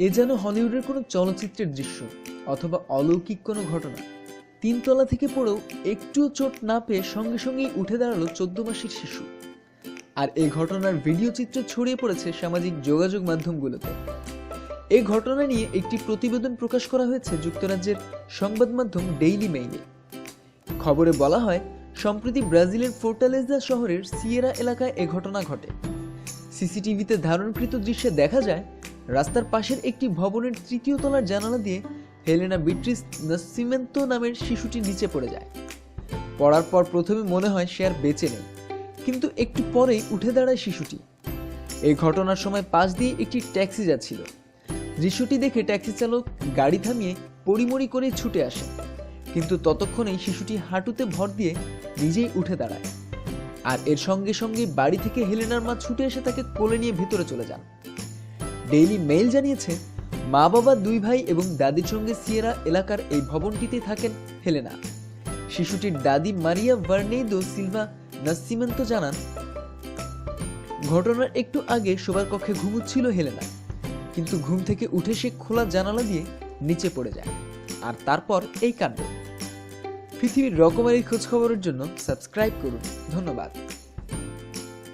এ যেন হলিউডের কোনো চলচ্চিত্রের দৃশ্য অথবা অলৌকিক কোনো ঘটনা। তিনতলা থেকে পড়েও একটুও চোট না পেয়ে সঙ্গে সঙ্গেই উঠে দাঁড়াল চোদ্দ মাসের শিশু। আর এই ঘটনার ভিডিও চিত্র ছড়িয়ে পড়েছে সামাজিক যোগাযোগ মাধ্যমগুলোতে। এই ঘটনা নিয়ে একটি প্রতিবেদন প্রকাশ করা হয়েছে যুক্তরাজ্যের সংবাদ মাধ্যম ডেইলি মেইলে খবরে বলা হয়, সম্প্রতি ব্রাজিলের ফোর্টালেজা শহরের সিয়েরা এলাকায় এ ঘটনা ঘটে। সিসিটিভিতে ধারণকৃত দৃশ্যে দেখা যায় রাস্তার পাশের একটি ভবনের তৃতীয় তলার জানালা দিয়ে হেলেনা বিট্রিস নাসিমেন্তো নামের শিশুটি নিচে পড়ে যায়। পড়ার পর প্রথমে মনে হয় সে আর বেঁচে নেই, কিন্তু একটু পরেই উঠে দাঁড়ায় শিশুটি। এই ঘটনার সময় পাশ দিয়ে একটি ট্যাক্সি যাচ্ছিল। দৃশ্যটি দেখে ট্যাক্সি চালক গাড়ি থামিয়ে পরিমরি করে ছুটে আসে, কিন্তু ততক্ষণেই শিশুটি হাঁটুতে ভর দিয়ে নিজেই উঠে দাঁড়ায়। আর এর সঙ্গে সঙ্গে বাড়ি থেকে হেলেনার মা ছুটে এসে তাকে কোলে নিয়ে ভিতরে চলে যান। ডেইলি মেইল জানিয়েছে মা বাবা দুই ভাই এবং দাদির সঙ্গে সিয়েরা এলাকার এই ভবনটিতে থাকেন হেলেনা। শিশুটির দাদি মারিয়া ভার্নেইদো সিলভা নাসিমেন্তো জানান, ঘটনার একটু আগে শোবার কক্ষে ঘুমুচ্ছিল হেলেনা, কিন্তু ঘুম থেকে উঠে সে খোলা জানালা দিয়ে নিচে পড়ে যায়। আর তারপর এই কাণ্ড। পৃথিবীর রকমারি খোঁজ খবরের জন্য সাবস্ক্রাইব করুন। ধন্যবাদ।